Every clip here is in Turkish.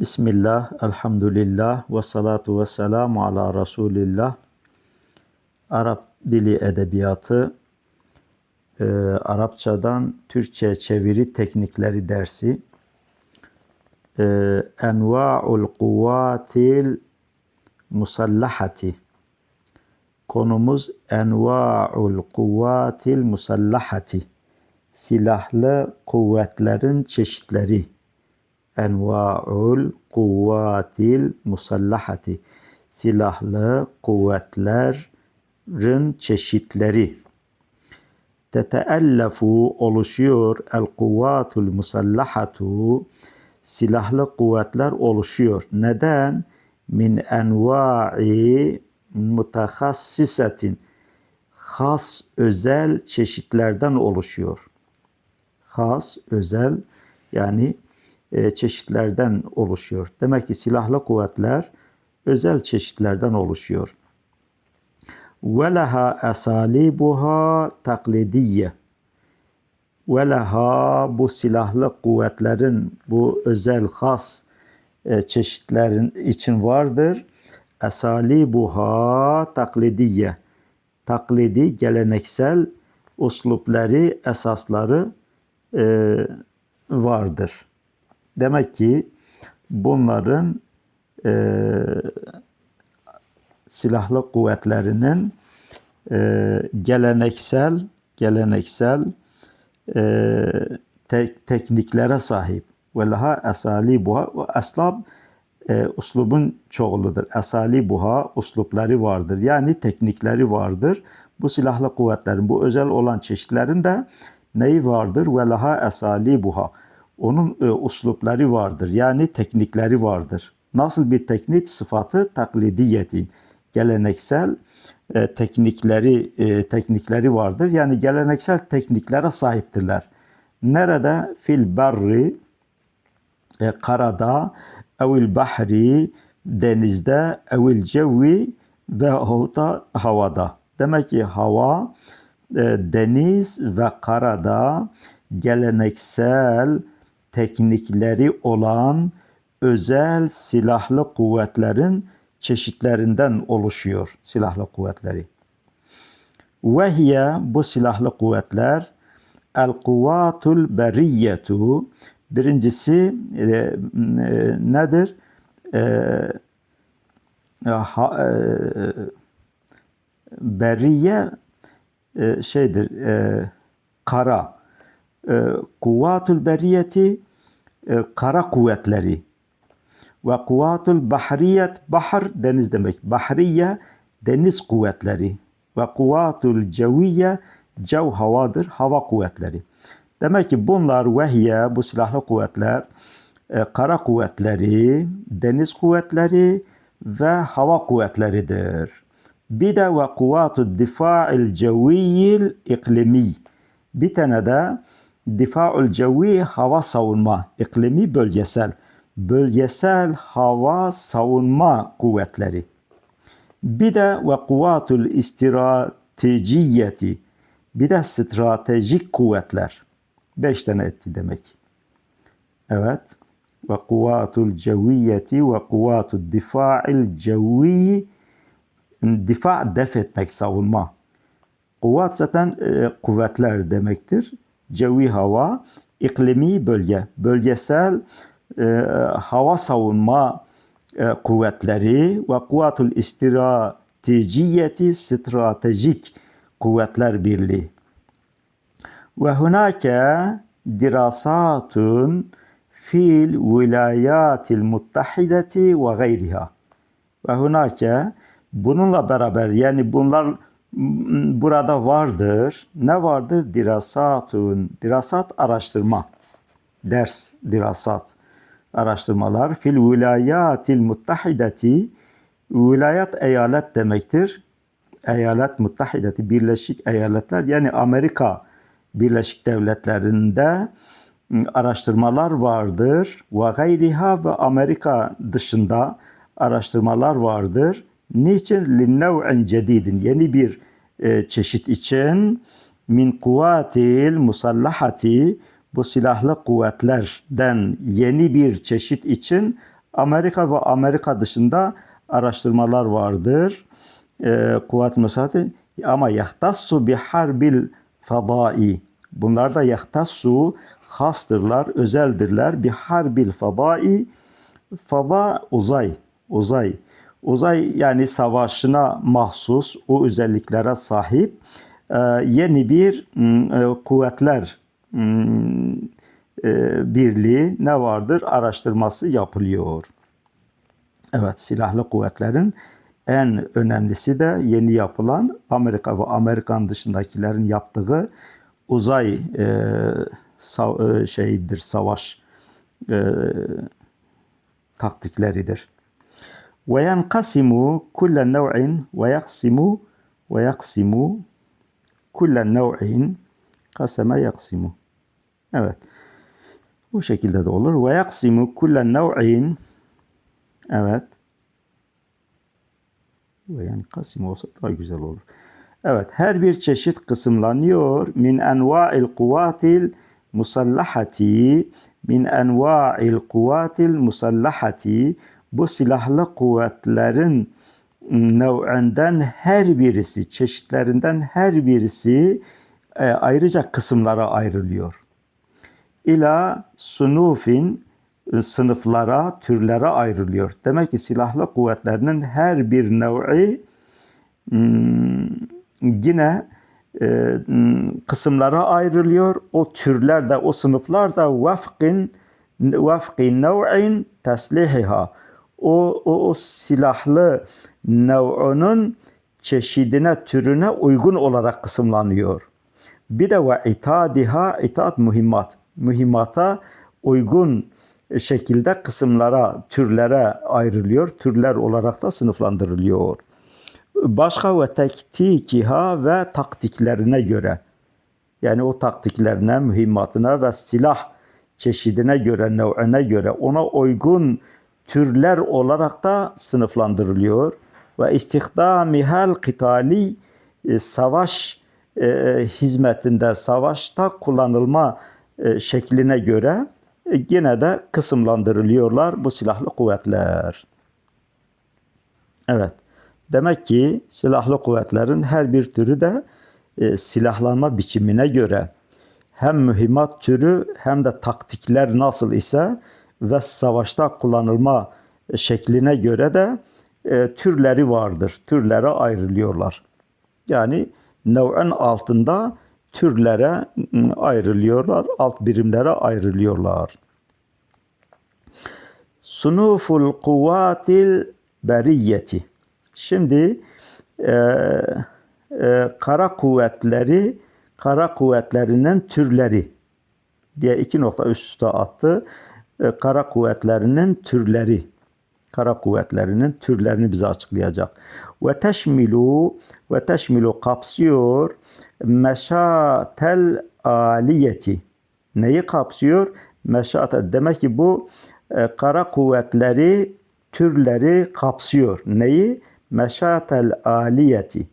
Bismillah, elhamdülillah ve salatu ve selamu ala Resulillah. Arap dili edebiyatı, e, Arapçadan Türkçe çeviri teknikleri dersi. E, Enva'ul kuvvatil musallahati. Konumuz Enva'ul kuvvatil musallahati. Silahlı kuvvetlerin çeşitleri enva'ul kuvvatil musallahati silahlı kuvvetlerin çeşitleri teteellefu oluşuyor el kuvvatul musallahatu silahlı kuvvetler oluşuyor. Neden? Min enva'i mutahassisatin has özel çeşitlerden oluşuyor. Has özel yani e, çeşitlerden oluşuyor. Demek ki silahlı kuvvetler özel çeşitlerden oluşuyor. Esalibuha taklidiye. Ve leha bu silahlı kuvvetlerin bu özel has e, çeşitlerin için vardır. Esalibuha taklidiye. Taklidi, geleneksel uslupları, esasları e, vardır. Demek ki bunların e, silahlı kuvvetlerinin e, geleneksel geleneksel e, te, tekniklere sahip. Ve laha esali buha ve eslab e, uslubun çoğuludur. Esali buha uslupları vardır. Yani teknikleri vardır. Bu silahlı kuvvetlerin bu özel olan çeşitlerin de neyi vardır? Ve laha esali buha onun e, uslupları vardır. Yani teknikleri vardır. Nasıl bir teknik? Sıfatı taklidiyetin. Geleneksel e, teknikleri e, teknikleri vardır. Yani geleneksel tekniklere sahiptirler. Nerede? Fil berri e, karada evil bahri denizde evil cevvi ve da havada. Demek ki hava, e, deniz ve karada geleneksel teknikleri olan özel silahlı kuvvetlerin çeşitlerinden oluşuyor silahlı kuvvetleri. Ve bu silahlı kuvvetler el kuvvatul beriyyetu birincisi e, e, nedir? E, ha, e, beriye e, şeydir e, kara e, kuvvatul beriyeti e, kara kuvvetleri ve kuvvatul bahriyet bahar deniz demek. Bahriye deniz kuvvetleri ve kuvvatul ceviye cev havadır hava kuvvetleri. Demek ki bunlar vehiye bu silahlı kuvvetler e, kara kuvvetleri, deniz kuvvetleri ve hava kuvvetleridir. Bir de ve kuvvatul difa'il ceviyil iklimi. Bir tane de Difaul cevi hava savunma, iklimi bölgesel, bölgesel hava savunma kuvvetleri. Bir de ve kuvvatul istratejiyeti, bir de stratejik kuvvetler. Beş tane etti demek. Evet. Ve kuvvatul ceviyeti ve kuvvatul difa'il cevi difa def etmek, savunma. Kuvvet zaten e, kuvvetler demektir cevi hava, iklimi bölge, bölgesel e, hava savunma e, kuvvetleri ve kuvvetul istratejiyeti stratejik kuvvetler birliği. Ve hunake dirasatun fil vilayatil muttahideti ve gayriha. Ve hunake bununla beraber yani bunlar burada vardır. Ne vardır? Dirasatun. Dirasat araştırma. Ders, dirasat. Araştırmalar. Fil vilayatil muttahideti. Vilayet eyalet demektir. Eyalet muttahideti. Birleşik eyaletler. Yani Amerika Birleşik Devletleri'nde ıı, araştırmalar vardır. Ve gayriha ve Amerika dışında araştırmalar vardır. Niçin? Linnev'in cedidin. Yeni bir e, çeşit için min kuvatil musallahati bu silahlı kuvvetlerden yeni bir çeşit için Amerika ve Amerika dışında araştırmalar vardır. E, kuvvet müsaade ama yahtassu bi harbil fadai. Bunlar da yahtassu hastırlar, özeldirler. Bir harbil fadai. Fada uzay, uzay. Uzay yani savaşına mahsus o özelliklere sahip e, yeni bir m, e, kuvvetler m, e, birliği ne vardır? Araştırması yapılıyor. Evet, silahlı kuvvetlerin en önemlisi de yeni yapılan Amerika ve Amerikan dışındakilerin yaptığı uzay e, sa- şeyidir, savaş e, taktikleridir. Nev'in ve yaksimu ve yaksimu kulle nev'in kaseme yaksimu. Evet. Bu şekilde de olur. Ve yaksimu kulle nev'in Evet. Ve yenkasimu olsa daha güzel olur. Evet, her bir çeşit kısımlanıyor. Min enva'il kuvatil musallahati min enva'il kuvatil musallahati bu silahlı kuvvetlerin nev'inden her birisi, çeşitlerinden her birisi e, ayrıca kısımlara ayrılıyor. İla sunufin e, sınıflara, türlere ayrılıyor. Demek ki silahlı kuvvetlerinin her bir nev'i hmm, yine e, kısımlara ayrılıyor. O türler de, o sınıflar da vafkin vafki nev'in teslihiha. O, o, o silahlı nev'unun çeşidine, türüne uygun olarak kısımlanıyor. Bir de ve itadiha, itaat mühimmat. Mühimmata uygun şekilde kısımlara, türlere ayrılıyor. Türler olarak da sınıflandırılıyor başka ve tektikiha ve taktiklerine göre yani o taktiklerine, mühimmatına ve silah çeşidine göre, nev'ine göre ona uygun türler olarak da sınıflandırılıyor. Ve istihdamihal kıtali e, savaş e, hizmetinde, savaşta kullanılma e, şekline göre yine de kısımlandırılıyorlar bu silahlı kuvvetler. Evet. Demek ki silahlı kuvvetlerin her bir türü de silahlanma biçimine göre hem mühimmat türü hem de taktikler nasıl ise ve savaşta kullanılma şekline göre de e, türleri vardır. Türlere ayrılıyorlar. Yani nev'in altında türlere ayrılıyorlar, alt birimlere ayrılıyorlar. Sunuful kuvatil beriyeti Şimdi e, e, kara kuvvetleri, kara kuvvetlerinin türleri diye iki nokta üst üste attı. E, kara kuvvetlerinin türleri, kara kuvvetlerinin türlerini bize açıklayacak. Ve teşmilu ve teşmilu kapsıyor meşatel aliyeti. Neyi kapsıyor? Meşatel. Demek ki bu e, kara kuvvetleri türleri kapsıyor. Neyi? meşatel aliyeti.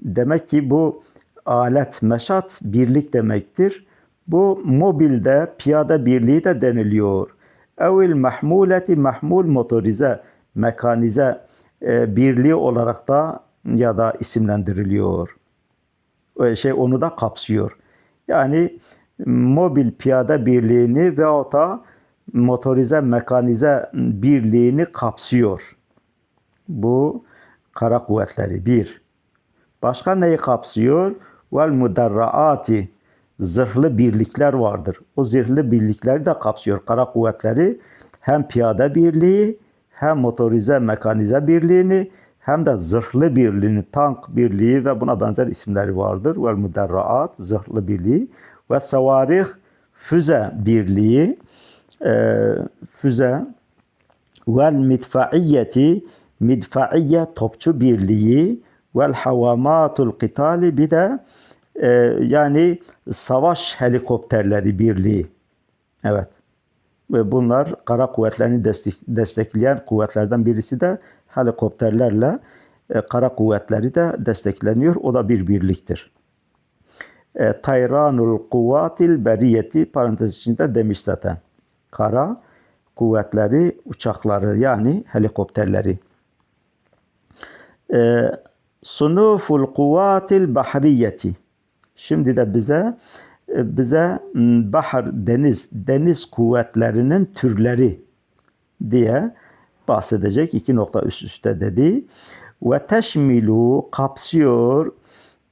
Demek ki bu alet, meşat birlik demektir. Bu mobilde piyade birliği de deniliyor. Evil mahmuleti mahmul motorize, mekanize e, birliği olarak da ya da isimlendiriliyor. O şey onu da kapsıyor. Yani mobil piyade birliğini ve da motorize mekanize birliğini kapsıyor. Bu kara kuvvetleri bir. Başka neyi kapsıyor? Vel mudarraati zırhlı birlikler vardır. O zırhlı birlikleri de kapsıyor. Kara kuvvetleri hem piyade birliği hem motorize mekanize birliğini hem de zırhlı birliğini, tank birliği ve buna benzer isimleri vardır. Vel mudarraat zırhlı birliği ve savarih füze birliği e, füze vel mitfaiyeti midfaiye topçu birliği vel havamatul qitali bir de e, yani savaş helikopterleri birliği. Evet. Ve bunlar kara kuvvetlerini destek, destekleyen kuvvetlerden birisi de helikopterlerle e, kara kuvvetleri de destekleniyor. O da bir birliktir. E, Tayranul kuvatil beriyeti parantez içinde demiş zaten. Kara kuvvetleri uçakları yani helikopterleri. Ee, sunuful kuvatil bahriyeti. Şimdi de bize e, bize bahar deniz deniz kuvvetlerinin türleri diye bahsedecek. iki nokta üst üste dedi. Ve teşmilu kapsıyor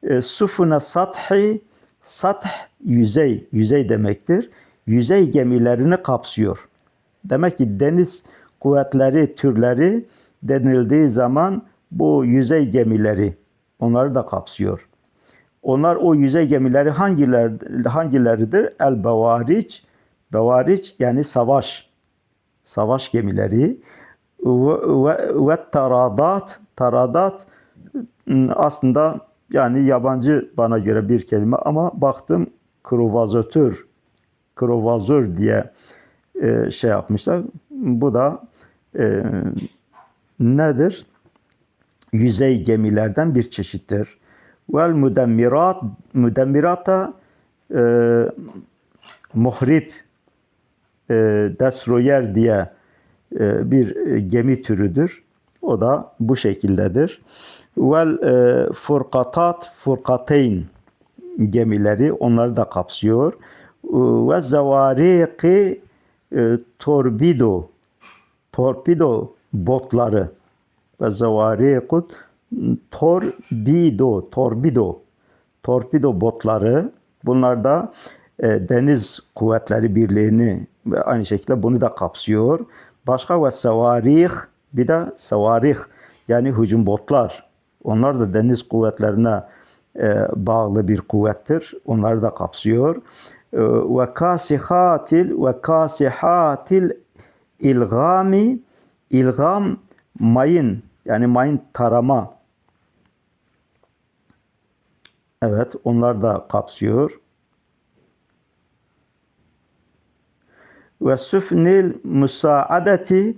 e, sufuna sathi sath yüzey yüzey demektir. Yüzey gemilerini kapsıyor. Demek ki deniz kuvvetleri türleri denildiği zaman bu yüzey gemileri onları da kapsıyor. Onlar o yüzey gemileri hangiler hangileridir? El bevariç, bevariç yani savaş, savaş gemileri ve, taradat, taradat ım, aslında yani yabancı bana göre bir kelime ama baktım kruvazatör, kruvazör diye e, şey yapmışlar. Bu da e, nedir? Yüzey gemilerden bir çeşittir. Vel mudemmirat, mudemmirata e, muhrip, e, destroyer diye e, bir gemi türüdür. O da bu şekildedir. Vel e, furkatat, furkateyn gemileri onları da kapsıyor. E, Ve zavariki e, torpido, torpido botları ve zavarikut torbido, torbido, torpido botları bunlar da e, deniz kuvvetleri birliğini ve aynı şekilde bunu da kapsıyor. Başka ve savarih bir de savarih yani hücum botlar. Onlar da deniz kuvvetlerine e, bağlı bir kuvvettir. Onları da kapsıyor. E, ve kasihatil ve kasihatil ilgami ilgam mayın yani mayın tarama Evet, onlar da kapsıyor. Ve süfnil müsaadeti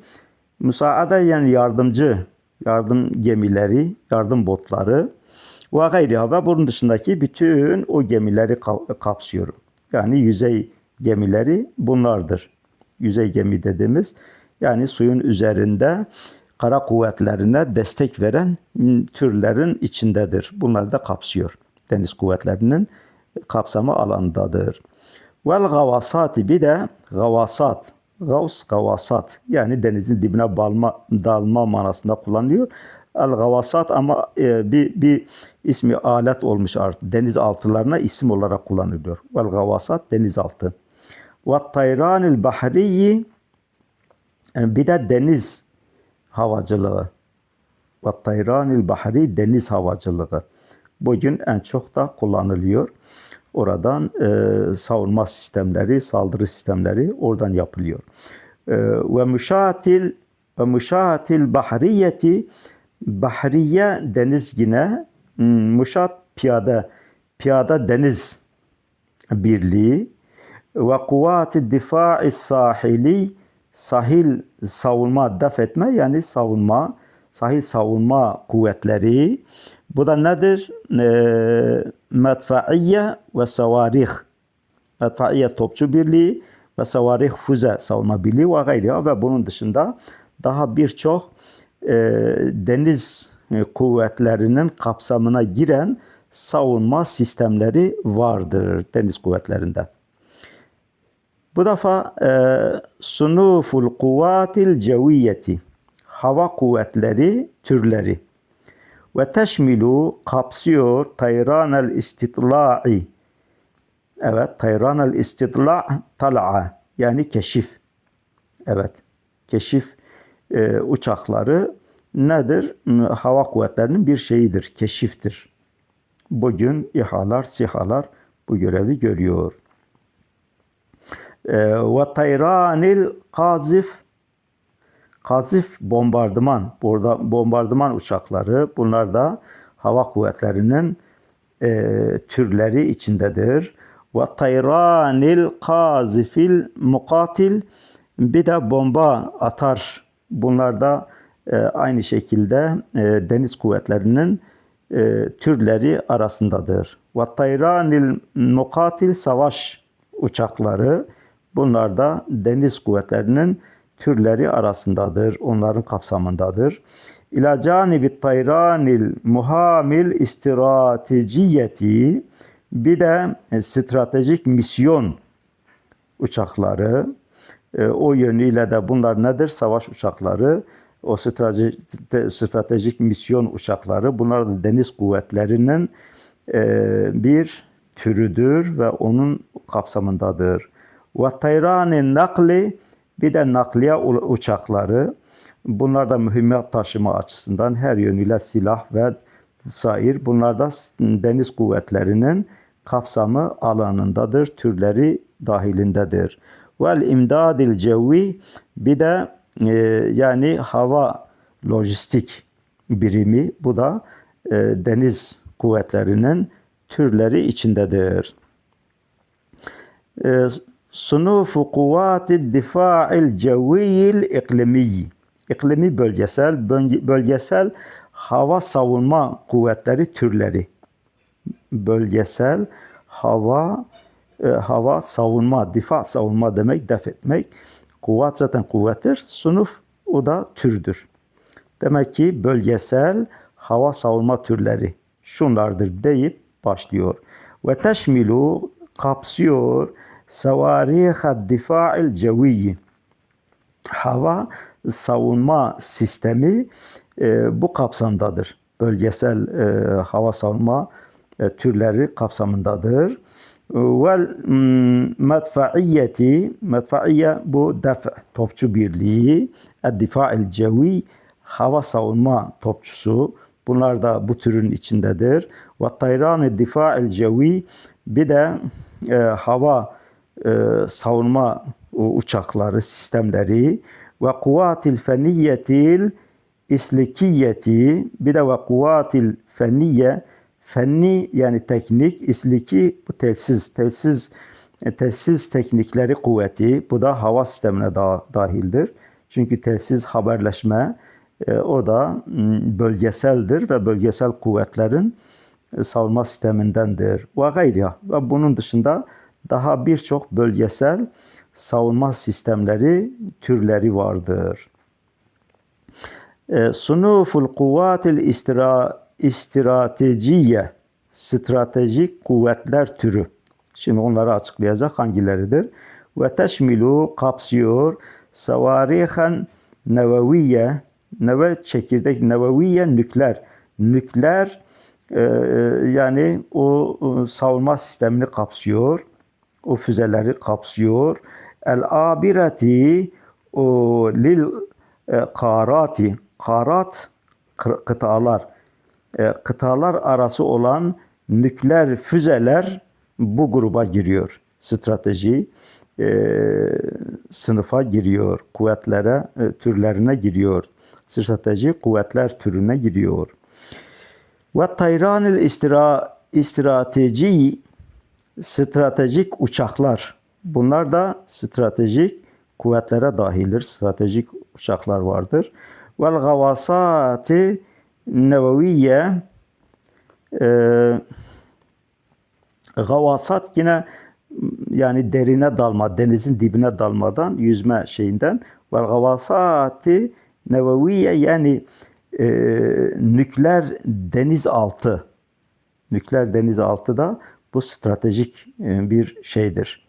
müsaade yani yardımcı yardım gemileri, yardım botları ve gayriha ve bunun dışındaki bütün o gemileri ka- kapsıyor. Yani yüzey gemileri bunlardır. Yüzey gemi dediğimiz yani suyun üzerinde kara kuvvetlerine destek veren türlerin içindedir. Bunları da kapsıyor. Deniz kuvvetlerinin kapsamı alandadır. Vel gavasati bir de gavasat. Gavs gavasat yani denizin dibine balma, dalma manasında kullanılıyor. El gavasat ama e, bir, bir ismi alet olmuş artık. Denizaltılarına isim olarak kullanılıyor. Vel gavasat denizaltı. Ve tayranil bahriyi e, bir de deniz havacılığı. Ve tayranil bahri deniz havacılığı. Bugün en çok da kullanılıyor. Oradan e, savunma sistemleri, saldırı sistemleri oradan yapılıyor. E, ve müşatil ve müşatil bahriyeti bahriye deniz yine müşat piyade piyada deniz birliği ve kuvvati difa'i sahili sahil savunma def etme yani savunma sahil savunma kuvvetleri bu da nedir? E, medfaiye ve savarih. Medfaiye topçu birliği ve savarih füze savunma birliği ve gayriha ve bunun dışında daha birçok e, deniz e, kuvvetlerinin kapsamına giren savunma sistemleri vardır deniz kuvvetlerinde. Bu defa e, sunuful kuvatil ceviyeti hava kuvvetleri türleri ve teşmilu kapsıyor tayranel istitla'i evet tayranel istitla' tal'a yani keşif evet keşif e, uçakları nedir? Hava kuvvetlerinin bir şeyidir, keşiftir. Bugün İHA'lar, SİHA'lar bu görevi görüyor. E, ve tayranil kazif kazif bombardıman, burada bombardıman uçakları, bunlar da hava kuvvetlerinin e, türleri içindedir. Ve tayranil kazifil mukatil, bir de bomba atar. Bunlar da e, aynı şekilde e, deniz kuvvetlerinin e, türleri arasındadır. Ve tayranil mukatil savaş uçakları, bunlar da deniz kuvvetlerinin türleri arasındadır, onların kapsamındadır. İlâ canibi tayranil muhamil istratejiyeti bir de e, stratejik misyon uçakları. E, o yönüyle de bunlar nedir? Savaş uçakları. O stratejik, stratejik misyon uçakları. Bunlar da deniz kuvvetlerinin e, bir türüdür ve onun kapsamındadır. Ve tayranin nakli bir de nakliye uçakları. Bunlar da mühimmat taşıma açısından her yönüyle silah ve sair. Bunlar da deniz kuvvetlerinin kapsamı alanındadır, türleri dahilindedir. Vel imdadil cevvi bir de e, yani hava lojistik birimi bu da e, deniz kuvvetlerinin türleri içindedir. E, Sunufu kuvvati difa'il cevviyil iklimi. İklimi bölgesel, bölge- bölgesel hava savunma kuvvetleri türleri. Bölgesel hava e, hava savunma, difa savunma demek, def etmek. Kuvvet zaten kuvvettir. Sunuf o da türdür. Demek ki bölgesel hava savunma türleri şunlardır deyip başlıyor. Ve teşmilu kapsıyor sevariha difa'il ceviyyi. Hava savunma sistemi e, bu kapsamdadır. Bölgesel e, hava savunma e, türleri kapsamındadır. Vel mm, medfaiyeti, medfaiye bu def topçu birliği, difa'il cevi hava savunma topçusu. Bunlar da bu türün içindedir. Ve tayran difa'il cevi bir de e, hava e, savunma uçakları, sistemleri ve kuvatil fenniyetil islikiyeti bir de ve kuvatil fenniye fenni yani teknik isliki bu telsiz telsiz e, telsiz teknikleri kuvveti bu da hava sistemine da, dahildir. Çünkü telsiz haberleşme e, o da bölgeseldir ve bölgesel kuvvetlerin e, savunma sistemindendir. Ve gayriha. Ve bunun dışında daha birçok bölgesel savunma sistemleri, türleri vardır. E, Sunuful kuvvetil istira, istrateciye, stratejik kuvvetler türü. Şimdi onları açıklayacak hangileridir. Ve teşmilu kapsıyor savarihen neveviye, neve çekirdek neveviye nükleer. Nükleer e, yani o e, savunma sistemini kapsıyor. O füzeleri kapsıyor. El abirati o lil e, karati karat kı- kıtalar e, kıtalar arası olan nükleer füzeler bu gruba giriyor. Strateji e, sınıfa giriyor. Kuvvetlere, e, türlerine giriyor. Strateji kuvvetler türüne giriyor. Ve tayranil istira, istirateji stratejik uçaklar. Bunlar da stratejik kuvvetlere dahildir. Stratejik uçaklar vardır. Vel gavasati neveviye e, gavasat yine yani derine dalma, denizin dibine dalmadan yüzme şeyinden ve gavasati neveviye yani e, nükleer denizaltı nükleer denizaltı da bu stratejik e, bir şeydir.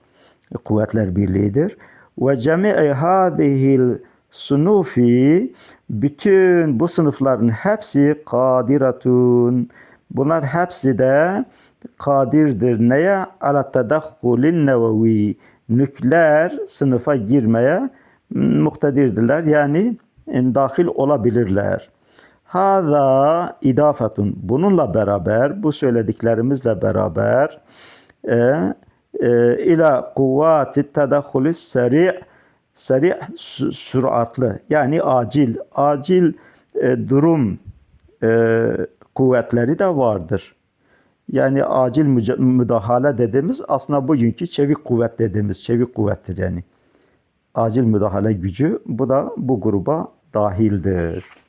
Kuvvetler Birliği'dir. Ve cemi'i hadihil sunufi bütün bu sınıfların hepsi kadiratun. Bunlar hepsi de kadirdir. Neye? Ala tedahhulin nevevi. Nükleer sınıfa girmeye muktedirdirler. Yani e, dahil olabilirler. Hada idafetun. Bununla beraber, bu söylediklerimizle beraber e, e, ila kuvvati tedahhulis seri' seri' sü- süratli yani acil acil e, durum e, kuvvetleri de vardır. Yani acil müdahale dediğimiz aslında bugünkü çevik kuvvet dediğimiz çevik kuvvettir yani. Acil müdahale gücü bu da bu gruba dahildir.